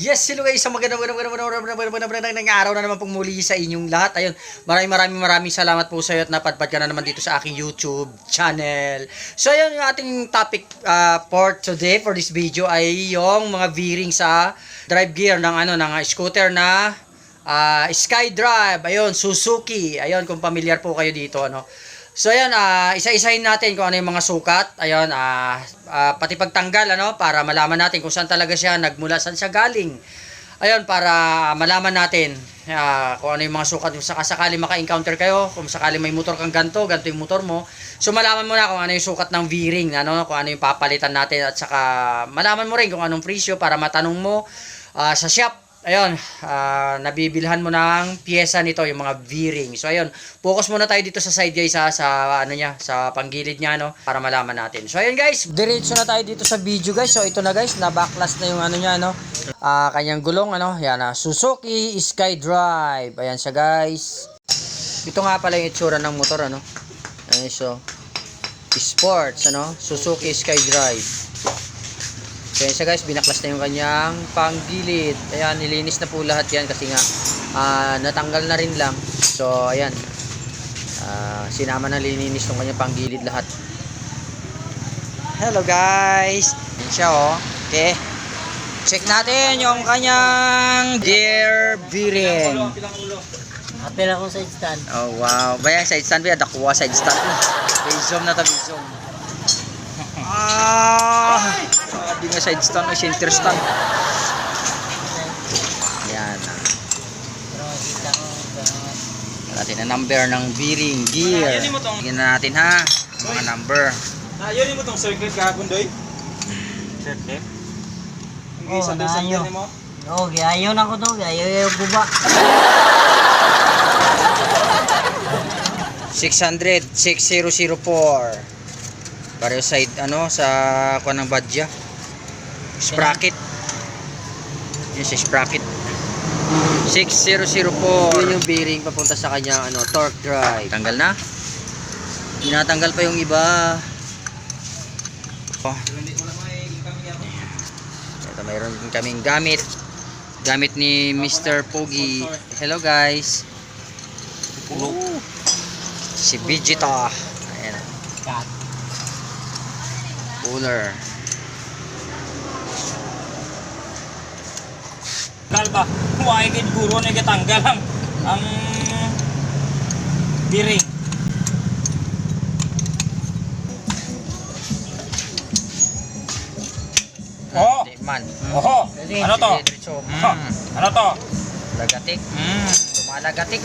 Yes, hello guys. Ang magandang magandang magandang magandang magandang magandang magandang araw na naman pong muli sa inyong lahat. Ayun, maraming maraming maraming salamat po sa iyo at napadpad ka na naman dito sa aking YouTube channel. So ayun, yung ating topic uh, for today for this video ay yung mga veering sa drive gear ng ano ng scooter na uh, Skydrive. Ayun, Suzuki. Ayun, kung familiar po kayo dito ano. So ayan, ah, isa-isahin natin kung ano yung mga sukat. Ayun, ah, ah, pati pagtanggal ano para malaman natin kung saan talaga siya nagmula, saan siya galing. Ayun, para malaman natin ah, kung ano yung mga sukat. Kung sakasakali maka-encounter kayo, kung sakali may motor kang ganto, ganto yung motor mo. So malaman mo na kung ano yung sukat ng V-ring, ano, kung ano yung papalitan natin at saka malaman mo rin kung anong presyo para matanong mo ah, sa shop ayun, ah, nabibilhan mo ng pyesa nito, yung mga V-ring. So, ayun, focus muna tayo dito sa side guys, ha, sa, ano niya, sa panggilid niya, no, para malaman natin. So, ayun guys, diretso na tayo dito sa video guys. So, ito na guys, na-backlash na yung ano niya, no, ah, kanyang gulong, ano, yan na, Suzuki SkyDrive. Ayan siya guys. Ito nga pala yung itsura ng motor, ano. Ayan, so, sports, ano, Suzuki SkyDrive. Kaya siya guys, binaklas na yung kanyang panggilid. Ayan, nilinis na po lahat yan kasi nga ah, natanggal na rin lang. So, ayan. Ah, sinama na lininis ng kanyang panggilid lahat. Hello guys! Ayan siya oh. Okay. Check natin yung kanyang gear bearing. Apel ako sa stand. Oh wow. Baya side stand ba? Dakuha side stand. Base zoom na to, zoom. Ah! di Yung side stand o center stand. Ayan. Natin na number ng bearing gear. Tingnan na natin ha. Mga number. Ayun mo tong circuit kahapon doy. Circuit? Oh, naayo. Oo, gayayo na ko to. Gayayo yung buba. 600, 6004. Pareho side, ano, sa kuha ng badya. Ah. Sprocket. Yun si sprocket. 6004. Yun yung bearing papunta sa kanya ano, torque drive. Tanggal na. Tinatanggal pa yung iba. Oh, ito mayroon din kaming gamit. Gamit ni Mr. Pogi. Hello guys. Ooh. Si Vegeta. Ayan. Kat. Cooler. Kalba, huwag ikit guro na ikitanggal ang ang biring. Oh, man. oho, ano to? Oh, Mm. ano to? Lagatik. Hmm, Tumalagatik.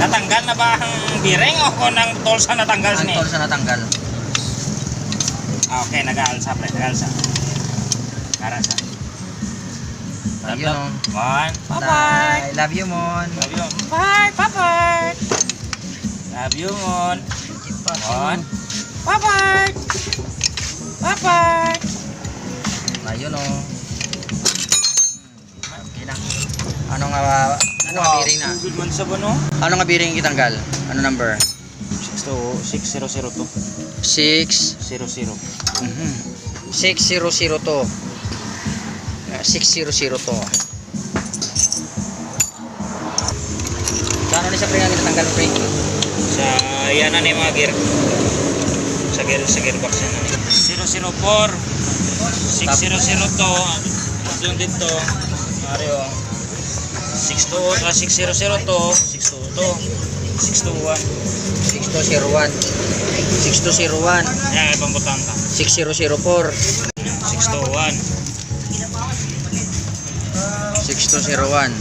natanggal na ba ang biring o kung nang tolsa natanggal Ang siya? tol sa natanggal. Ah, okay, nag-aalsa pre, nag-aalsa. Karasa. Ah. Love you, oh. Mon. Bye-bye. Love you, Mon. Love you. Bye. Bye-bye. Love you, Mon. Mon. Bye-bye. Bye-bye. Layo, oh. no. Okay na. Ano nga ba? Ano wow, nga biring na? Google man sa no? Oh. Ano nga biring kitanggal? Ano number? 6002. 6? 00. Mm -hmm. 6002. 600 to. Saan na siya pre nga tinatanggal ng brake? Sa yan na ni mga gear. Sa gear sa gearbox yan na ni. 004 6002 yung dito Mario 62 ah 600 to 622 621 6201. 6201. yan ibang butang ka 6004. 6201.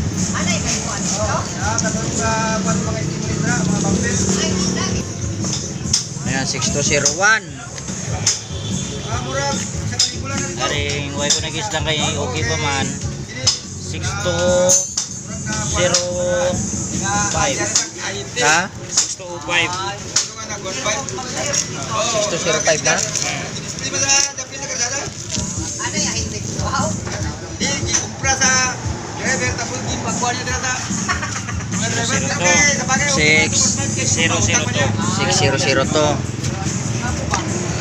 Ayan, 6201. Aring way ko nagis lang kay okay pa man 6205 Ha? 6205 6205 na? 602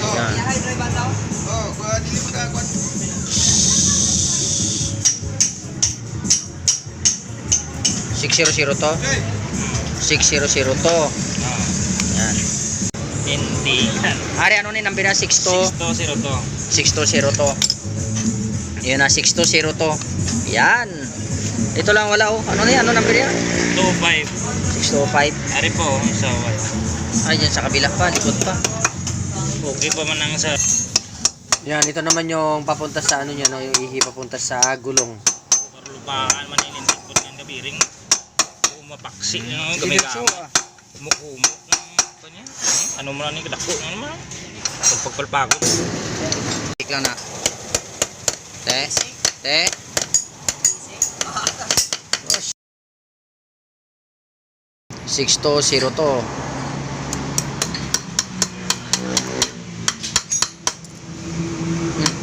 Ayan. Six zero zero to. Six zero zero to. Yan. Hindi. Ari ano ni number na six to? Six to zero to. Six to zero to. Yun na six to zero to. Yan. Ito lang wala oh. Ano na yan? Ano number yan? 25. 625. Ari po, sa white. Ay, dyan sa kabila pa, likod pa. Okay pa man ang sa Yan, ito naman yung papunta sa ano niya, no? yung ihi papunta sa gulong. lupakan man inindig ko ng gabiring. Umapaksi. No? Gamay ka. Kumukumo ng kanya. Ano mo na ni kadako ano naman. Pagpagpalpagod. Tik lang na. Te. Te. Six to zero to. Hmm.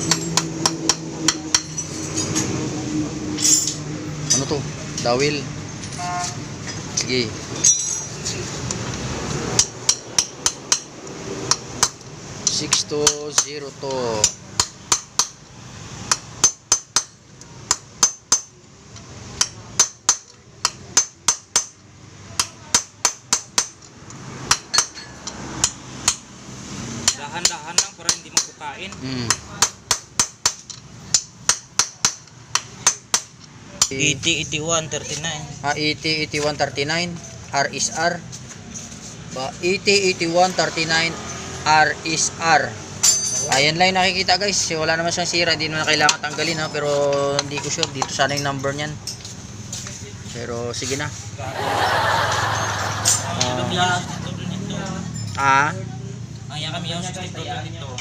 Ano to? Dawil. Sige. Six to zero to. Dahan-dahan lang para magbukain. Mm. 80, 81, 39. Ah, 80, 81, 39. R is R. Ba, 80, 81, 39. R is R. Ayan lang nakikita guys. Wala naman siyang sira. Hindi naman kailangan tanggalin ha. Pero hindi ko sure. Dito sana yung number niyan. Pero sige na. Ito din ito. Ah. Kaya kami yung 62 dito.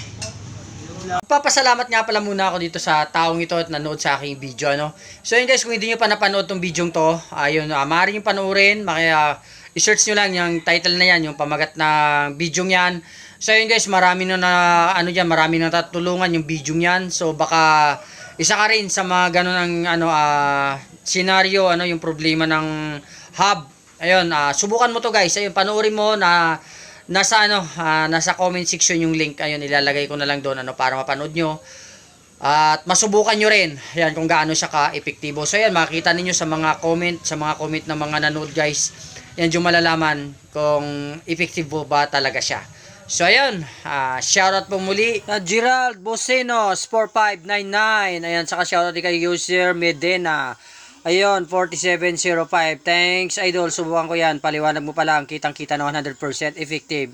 Papasalamat nga pala muna ako dito sa taong ito at nanood sa aking video, ano. So yun guys, kung hindi nyo pa napanood tong video to, ayun, uh, maaari nyo panoorin, makaya i-search nyo lang yung title na yan, yung pamagat na video yan. So yun guys, marami na, na ano dyan, marami na tatulungan yung video yan. So baka isa ka rin sa mga ganun ang ano, ah, senaryo, ano, yung problema ng hub. Ayun, ah, subukan mo to guys. Ayun, panoorin mo na nasa ano, ah, nasa comment section yung link. Ayun, ilalagay ko na lang doon ano para mapanood nyo. At masubukan nyo rin. Yan kung gaano siya ka-epektibo. So yan, makikita ninyo sa mga comment, sa mga comment ng mga nanood guys. Yan yung malalaman kung effective ba talaga siya. So ayun, ah, shoutout po muli. Na Gerald Bosenos 4599. Ayan, saka shoutout kay user Medena. Ayun, 4705. Thanks, idol. Subukan ko yan. Paliwanag mo pa lang. Kitang-kita na 100% effective.